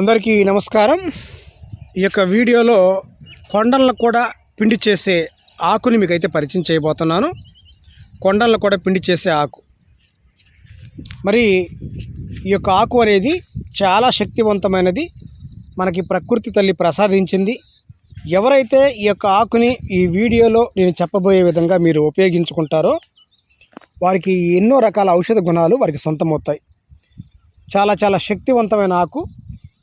అందరికీ నమస్కారం. ఈ యొక్క వీడియోలో కొండలను కూడా పిండి చేసే ఆకుని మీకైతే పరిచయం చేయబోతున్నాను. కొండలను కూడా పిండి చేసే ఆకు. మరి ఈ యొక్క ఆకు అనేది చాలా శక్తివంతమైనది. మనకి ప్రకృతి తల్లి ప్రసాదించింది. ఎవరైతే ఈ యొక్క ఆకుని ఈ వీడియోలో నేను చెప్పబోయే విధంగా మీరు ఉపయోగించుకుంటారో వారికి ఎన్నో రకాల ఔషధ గుణాలు వారికి సొంతమవుతాయి. చాలా చాలా శక్తివంతమైన ఆకు.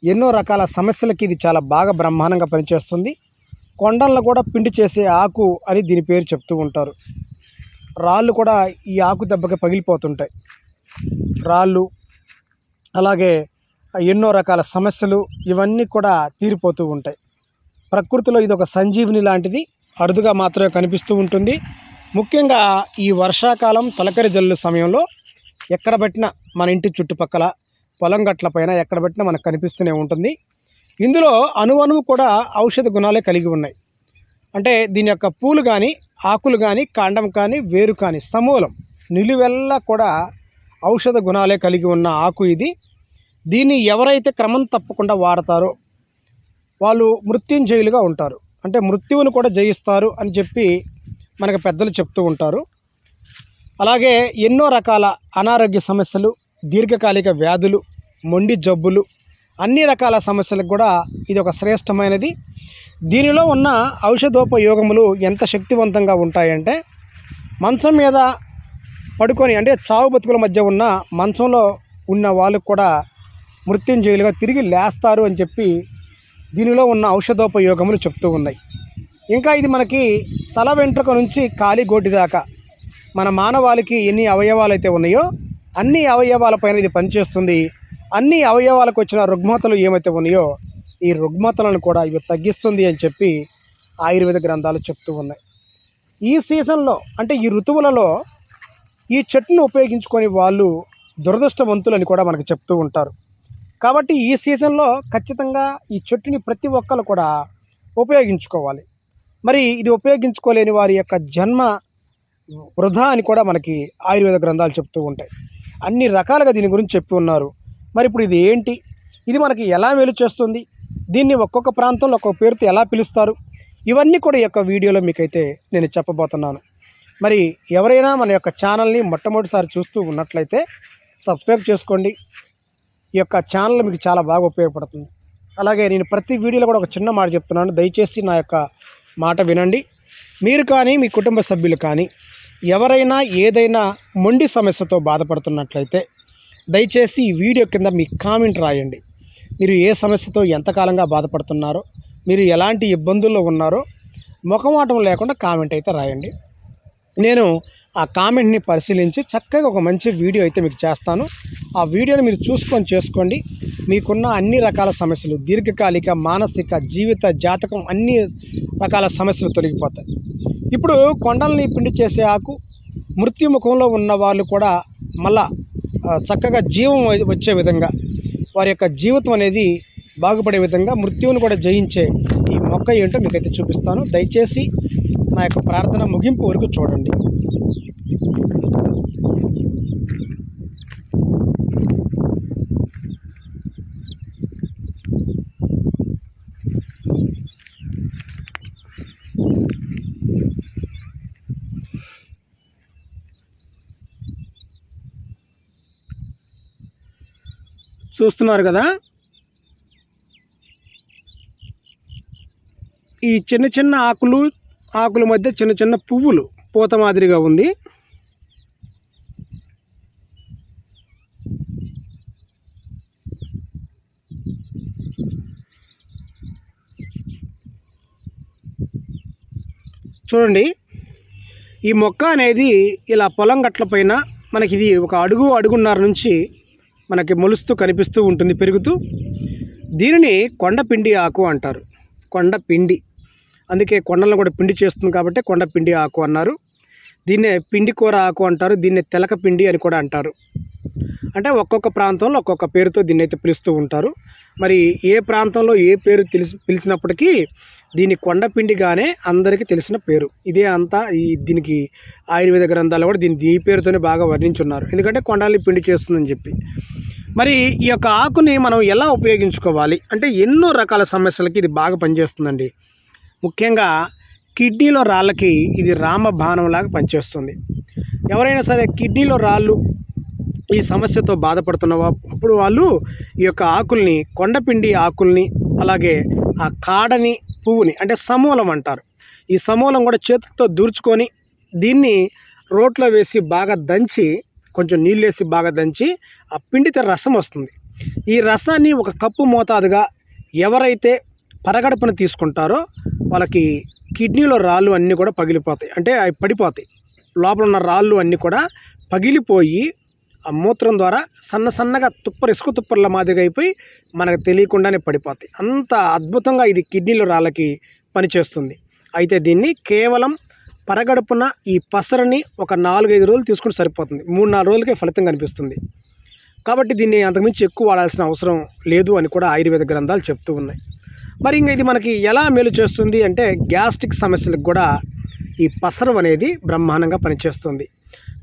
ఎన్నో రకాల సమస్యలకి ఇది చాలా బాగా బ్రహ్మాండంగా పనిచేస్తుంది. కొండలను కూడా పిండి చేసే ఆకు అని దీని పేరు చెప్తూ ఉంటారు. రాళ్ళు కూడా ఈ ఆకు దెబ్బకి పగిలిపోతుంటాయి. రాళ్ళు అలాగే ఎన్నో రకాల సమస్యలు ఇవన్నీ కూడా తీరిపోతూ ఉంటాయి. ప్రకృతిలో ఇది ఒక సంజీవిని లాంటిది అరుదుగా మాత్రమే కనిపిస్తూ ఉంటుంది. ముఖ్యంగా ఈ వర్షాకాలం తలకరి జల్లు సమయంలో ఎక్కడ పెట్టినా మన ఇంటి చుట్టుపక్కల పొలం గట్ల పైన ఎక్కడ పెట్టినా మనకు కనిపిస్తూనే ఉంటుంది. ఇందులో అణువణువు కూడా ఔషధ గుణాలే కలిగి ఉన్నాయి. అంటే దీని యొక్క పూలు కానీ ఆకులు కానీ కాండం కానీ వేరు కానీ సమూలం నిలువెల్లా కూడా ఔషధ గుణాలే కలిగి ఉన్న ఆకు ఇది. దీన్ని ఎవరైతే క్రమం తప్పకుండా వాడతారో వాళ్ళు మృత్యుంజయులుగా ఉంటారు. అంటే మృత్యువును కూడా జయిస్తారు అని చెప్పి మనకు పెద్దలు చెప్తూ ఉంటారు. అలాగే ఎన్నో రకాల అనారోగ్య సమస్యలు దీర్ఘకాలిక వ్యాధులు మొండి జబ్బులు అన్ని రకాల సమస్యలకు కూడా ఇది ఒక శ్రేష్టమైనది. దీనిలో ఉన్న ఔషధోపయోగములు ఎంత శక్తివంతంగా ఉంటాయంటే మంచం మీద పడుకొని అంటే చావు బతుకుల మధ్య ఉన్న మంచంలో ఉన్న వాళ్ళకు కూడా మృత్యుంజయులుగా తిరిగి లేస్తారు అని చెప్పి దీనిలో ఉన్న ఔషధోపయోగములు చెప్తూ ఉన్నాయి. ఇంకా ఇది మనకి తల వెంట్రుక నుంచి కాలి గోటి దాకా మన మానవాళికి ఎన్ని అవయవాలు అయితే ఉన్నాయో అన్ని అవయవాలపైన ఇది పనిచేస్తుంది. అన్ని అవయవాలకు వచ్చిన రుగ్మతలు ఏమైతే ఉన్నాయో ఈ రుగ్మతలను కూడా ఇవి తగ్గిస్తుంది అని చెప్పి ఆయుర్వేద గ్రంథాలు చెప్తూ ఉన్నాయి. ఈ సీజన్లో అంటే ఈ ఋతువులలో ఈ చెట్టును ఉపయోగించుకొని వాళ్ళు దురదృష్టవంతులని కూడా మనకు చెప్తూ ఉంటారు. కాబట్టి ఈ సీజన్లో ఖచ్చితంగా ఈ చెట్టుని ప్రతి ఒక్కరు కూడా ఉపయోగించుకోవాలి. మరి ఇది ఉపయోగించుకోలేని వారి యొక్క జన్మ వృధా అని కూడా మనకి ఆయుర్వేద గ్రంథాలు చెప్తూ ఉంటాయి. అన్ని రకాలుగా దీని గురించి చెప్పి ఉన్నారు. మరి ఇప్పుడు ఇది ఏంటి? ఇది మనకి ఎలా మేలు చేస్తుంది? దీన్ని ఒక్కొక్క ప్రాంతంలో ఒక్కొక్క పేరుతో ఎలా పిలుస్తారు? ఇవన్నీ కూడా ఈ యొక్క వీడియోలో మీకైతే నేను చెప్పబోతున్నాను. మరి ఎవరైనా మన యొక్క ఛానల్ని మొట్టమొదటిసారి చూస్తూ ఉన్నట్లయితే సబ్స్క్రైబ్ చేసుకోండి. ఈ యొక్క ఛానల్ మీకు చాలా బాగా ఉపయోగపడుతుంది. అలాగే నేను ప్రతి వీడియోలో కూడా ఒక చిన్న మాట చెప్తున్నాను. దయచేసి నా యొక్క మాట వినండి. మీరు కానీ మీ కుటుంబ సభ్యులు కానీ ఎవరైనా ఏదైనా మొండి సమస్యతో బాధపడుతున్నట్లయితే దయచేసి ఈ వీడియో కింద మీ కామెంట్ రాయండి. మీరు ఏ సమస్యతో ఎంతకాలంగా బాధపడుతున్నారో మీరు ఎలాంటి ఇబ్బందుల్లో ఉన్నారో ముఖమాటం లేకుండా కామెంట్ అయితే రాయండి. నేను ఆ కామెంట్ని పరిశీలించి చక్కగా ఒక మంచి వీడియో అయితే మీకు చేస్తాను. ఆ వీడియోని మీరు చూసుకొని చేసుకోండి. మీకున్న అన్ని రకాల సమస్యలు దీర్ఘకాలిక మానసిక జీవిత జాతకం అన్ని రకాల సమస్యలు తొలగిపోతాయి. ఇప్పుడు కొండల్ని పిండి చేసే ఆకు మృత్యుముఖంలో ఉన్న వాళ్ళు కూడా మళ్ళా చక్కగా జీవం వచ్చే విధంగా వారి యొక్క జీవితం అనేది బాగుపడే విధంగా మృత్యువును కూడా జయించే ఈ మొక్క ఏంటో మీకైతే చూపిస్తాను. దయచేసి నా యొక్క ప్రార్థన ముగింపు వరకు చూడండి. చూస్తున్నారు కదా? ఈ చిన్న చిన్న ఆకులు ఆకుల మధ్య చిన్న చిన్న పువ్వులు పూత మాదిరిగా ఉంది. చూడండి ఈ మొక్క అనేది ఇలా పొలం గట్ల పైన మనకి ఇది ఒక అడుగు అడుగున్నర నుంచి మనకి మొలుస్తూ కనిపిస్తూ ఉంటుంది పెరుగుతూ. దీనిని కొండపిండి ఆకు అంటారు. కొండపిండి అందుకే కొండలను కూడా పిండి చేస్తుంది కాబట్టి కొండపిండి ఆకు అన్నారు. దీన్నే పిండి కూర ఆకు అంటారు దీన్నే తెలక పిండి అని కూడా అంటారు. అంటే ఒక్కొక్క ప్రాంతంలో ఒక్కొక్క పేరుతో దీన్ని అయితే పిలుస్తూ ఉంటారు. మరి ఏ ప్రాంతంలో ఏ పేరు తెలిసి పిలిచినప్పటికీ దీని కొండపిండిగానే అందరికీ తెలిసిన పేరు. ఇదే అంతా ఈ దీనికి ఆయుర్వేద గ్రంథాలు కూడా దీని ఈ పేరుతోనే బాగా వర్ణించున్నారు. ఎందుకంటే కొండల్ని పిండి చేస్తుందని చెప్పి. మరి ఈ యొక్క ఆకుని మనం ఎలా ఉపయోగించుకోవాలి? అంటే ఎన్నో రకాల సమస్యలకి ఇది బాగా పనిచేస్తుందండి. ముఖ్యంగా కిడ్నీలో రాళ్ళకి ఇది రామబాణంలాగా పనిచేస్తుంది. ఎవరైనా సరే కిడ్నీలో రాళ్ళు ఈ సమస్యతో బాధపడుతున్న అప్పుడు వాళ్ళు ఈ యొక్క ఆకుల్ని కొండపిండి ఆకుల్ని అలాగే ఆ కాడని పువ్వుని అంటే సమూలం అంటారు. ఈ సమూలం కూడా చేతులతో దూర్చుకొని దీన్ని రోట్లో వేసి బాగా దంచి కొంచెం నీళ్ళు వేసి బాగా దంచి ఆ పిండితే రసం వస్తుంది. ఈ రసాన్ని ఒక కప్పు మోతాదుగా ఎవరైతే పరగడపన తీసుకుంటారో వాళ్ళకి కిడ్నీలో రాళ్ళు అన్నీ కూడా పగిలిపోతాయి. అంటే అవి పడిపోతాయి. లోపల ఉన్న రాళ్ళు అన్నీ కూడా పగిలిపోయి ఆ మూత్రం ద్వారా సన్న సన్నగా తుప్పరు ఇసుక తుప్పర్ల మాదిరిగా అయిపోయి మనకు తెలియకుండానే పడిపోతాయి. అంత అద్భుతంగా ఇది కిడ్నీలో రాళ్ళకి పనిచేస్తుంది. అయితే దీన్ని కేవలం పరగడుపున ఈ పసరని ఒక నాలుగైదు రోజులు తీసుకుంటే సరిపోతుంది. మూడు నాలుగు రోజులకే ఫలితం కనిపిస్తుంది. కాబట్టి దీన్ని అంతకుమించి ఎక్కువ వాడాల్సిన అవసరం లేదు అని కూడా ఆయుర్వేద గ్రంథాలు చెప్తూ ఉన్నాయి. మరి ఇంకా ఇది మనకి ఎలా మేలు చేస్తుంది అంటే గ్యాస్ట్రిక్ సమస్యలకు కూడా ఈ పసరం అనేది బ్రహ్మాండంగా పనిచేస్తుంది.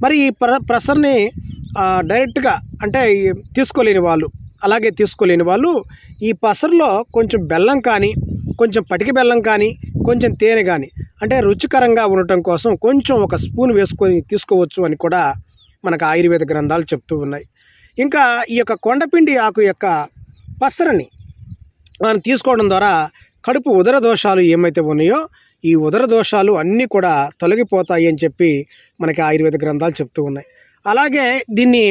మరి ఈ ప్ర ప్రసర్ని డైరెక్ట్గా అంటే తీసుకోలేని వాళ్ళు అలాగే తీసుకోలేని వాళ్ళు ఈ పసరులో కొంచెం బెల్లం కానీ కొంచెం పటిక బెల్లం కానీ కొంచెం తేనె కానీ అంటే రుచికరంగా ఉండటం కోసం కొంచెం ఒక స్పూన్ వేసుకొని తీసుకోవచ్చు అని కూడా మనకు ఆయుర్వేద గ్రంథాలు చెప్తూ ఉన్నాయి. ఇంకా ఈ యొక్క కొండపిండి ఆకు యొక్క పసరని మనం తీసుకోవడం ద్వారా కడుపు ఉదర దోషాలు ఏమైతే ఉన్నాయో ఈ ఉదర దోషాలు అన్నీ కూడా తొలగిపోతాయి అని చెప్పి మనకి ఆయుర్వేద గ్రంథాలు చెప్తూ ఉన్నాయి. అలాగే దీన్ని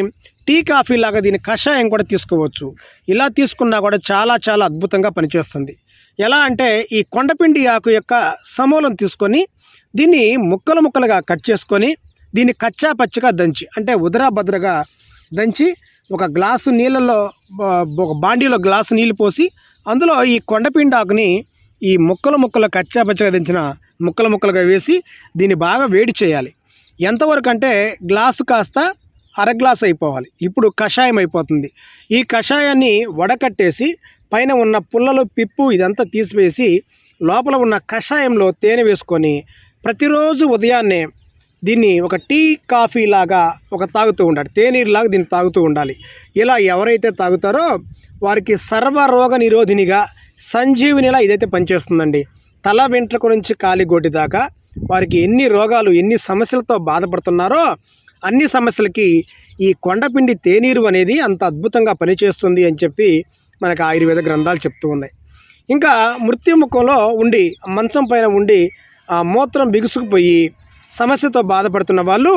టీ కాఫీ లాగా దీని కషాయం కూడా తీసుకోవచ్చు. ఇలా తీసుకున్నా కూడా చాలా చాలా అద్భుతంగా పనిచేస్తుంది. ఎలా అంటే ఈ కొండపిండి ఆకు యొక్క సమూలం తీసుకొని దీన్ని ముక్కలు ముక్కలుగా కట్ చేసుకొని దీన్ని కచ్చా పచ్చగా దంచి అంటే ఉదరా భద్రగా దంచి ఒక గ్లాసు నీళ్ళలో ఒక బాండీలో గ్లాసు నీళ్ళు పోసి అందులో ఈ కొండపిండి ఆకుని ఈ ముక్కలు ముక్కలు కచ్చా పచ్చగా దించిన ముక్కలు ముక్కలుగా వేసి దీన్ని బాగా వేడి చేయాలి. ఎంతవరకు అంటే గ్లాసు కాస్త అర గ్లాస్ అయిపోవాలి. ఇప్పుడు కషాయం అయిపోతుంది. ఈ కషాయాన్ని వడకట్టేసి పైన ఉన్న పుల్లలు పిప్పు ఇదంతా తీసివేసి లోపల ఉన్న కషాయంలో తేనె వేసుకొని ప్రతిరోజు ఉదయాన్నే దీన్ని ఒక టీ కాఫీ లాగా ఒక తాగుతూ ఉండాలి. తేనీరులాగా దీన్ని తాగుతూ ఉండాలి. ఇలా ఎవరైతే తాగుతారో వారికి సర్వరోగ నిరోధినిగా సంజీవినిలా ఇదైతే పనిచేస్తుందండి. తల వెంట్రుక నుంచి కాలిగోటి దాకా వారికి ఎన్ని రోగాలు ఎన్ని సమస్యలతో బాధపడుతున్నారో అన్ని సమస్యలకి ఈ కొండపిండి తేనీరు అనేది అంత అద్భుతంగా పనిచేస్తుంది అని చెప్పి మనకు ఆయుర్వేద గ్రంథాలు చెప్తూ ఉన్నాయి. ఇంకా మృత్యుముఖంలో ఉండి మంచం పైన ఉండి ఆ మూత్రం బిగుసుకుపోయి సమస్యతో బాధపడుతున్న వాళ్ళు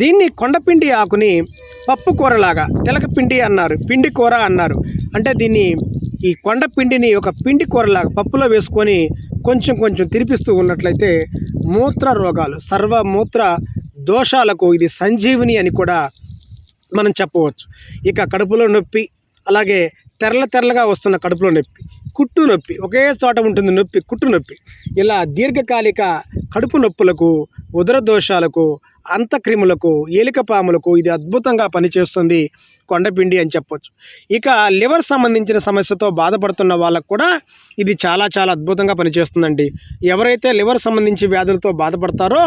దీన్ని కొండపిండి ఆకుని పప్పు కూరలాగా తెలకపిండి అన్నారు పిండి కూర అన్నారు. అంటే దీన్ని ఈ కొండ పిండిని ఒక పిండి కూరలాగా పప్పులో వేసుకొని కొంచెం కొంచెం తిరిపిస్తూ ఉన్నట్లయితే మూత్ర రోగాలు సర్వమూత్ర దోషాలకు ఇది సంజీవిని అని కూడా మనం చెప్పవచ్చు. ఇక కడుపులో నొప్పి అలాగే తెరల తెరలుగా వస్తున్న కడుపులో నొప్పి కుట్టు నొప్పి ఒకే చోట ఉంటుంది నొప్పి కుట్టు నొప్పి. ఇలా దీర్ఘకాలిక కడుపు నొప్పులకు ఉదర దోషాలకు అంతక్రిములకు ఏలికపాములకు ఇది అద్భుతంగా పనిచేస్తుంది కొండపిండి అని చెప్పొచ్చు. ఇక లివర్ సంబంధించిన సమస్యతో బాధపడుతున్న వాళ్ళకు కూడా ఇది చాలా చాలా అద్భుతంగా పనిచేస్తుందండి. ఎవరైతే లివర్ సంబంధించి వ్యాధులతో బాధపడతారో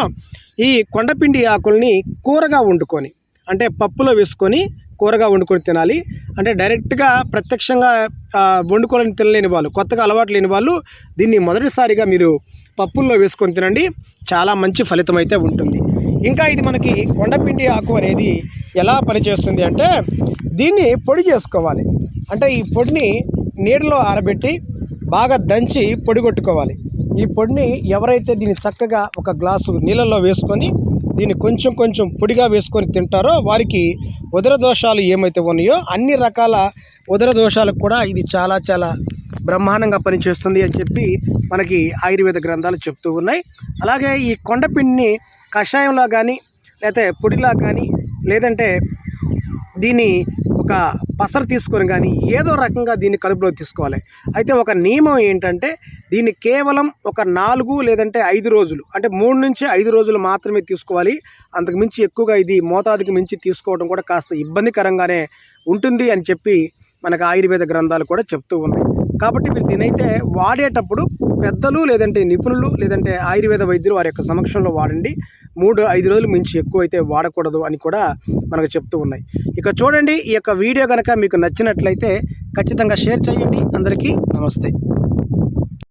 ఈ కొండపిండి ఆకుల్ని కూరగా వండుకొని అంటే పప్పులో వేసుకొని కూరగా వండుకొని తినాలి. అంటే డైరెక్ట్గా ప్రత్యక్షంగా వండుకోవాలని తినలేని వాళ్ళు కొత్తగా అలవాటు లేని వాళ్ళు దీన్ని మొదటిసారిగా మీరు పప్పుల్లో వేసుకొని తినండి. చాలా మంచి ఫలితం అయితే ఉంటుంది. ఇంకా ఇది మనకి కొండపిండి ఆకు అనేది ఎలా పనిచేస్తుంది అంటే దీన్ని పొడి చేసుకోవాలి. అంటే ఈ పొడిని నీడలో ఆరబెట్టి బాగా దంచి పొడి కొట్టుకోవాలి. ఈ పొడిని ఎవరైతే దీన్ని చక్కగా ఒక గ్లాసు నీళ్ళల్లో వేసుకొని దీన్ని కొంచెం కొంచెం పొడిగా వేసుకొని తింటారో వారికి ఉదర దోషాలు ఏమైతే ఉన్నాయో అన్ని రకాల ఉదర దోషాలకు కూడా ఇది చాలా చాలా బ్రహ్మాండంగా పనిచేస్తుంది అని చెప్పి మనకి ఆయుర్వేద గ్రంథాలు చెప్తూ ఉన్నాయి. అలాగే ఈ కొండపిండిని కషాయంలా కానీ లేకపోతే పొడిలా కానీ లేదంటే దీన్ని ఒక పసర తీసుకొని కానీ ఏదో రకంగా దీన్ని కడుపులో తీసుకోవాలి. అయితే ఒక నియమం ఏంటంటే దీన్ని కేవలం ఒక నాలుగు లేదంటే ఐదు రోజులు అంటే మూడు నుంచి ఐదు రోజులు మాత్రమే తీసుకోవాలి. అంతకు మించి ఎక్కువగా ఇది మోతాదుకి మించి తీసుకోవడం కూడా కాస్త ఇబ్బందికరంగానే ఉంటుంది అని చెప్పి మనకు ఆయుర్వేద గ్రంథాలు కూడా చెప్తూ ఉన్నాయి. కాబట్టి మీరు దీనైతే వాడేటప్పుడు పెద్దలు లేదంటే నిపుణులు లేదంటే ఆయుర్వేద వైద్యులు వారి యొక్క సమక్షంలో వాడండి. మూడు ఐదు రోజులు మించి ఎక్కువ అయితే వాడకూడదు అని కూడా మనకు చెప్తూ ఉన్నాయి. ఇక చూడండి ఈ యొక్క వీడియో కనుక మీకు నచ్చినట్లయితే ఖచ్చితంగా షేర్ చేయండి. అందరికీ నమస్తే.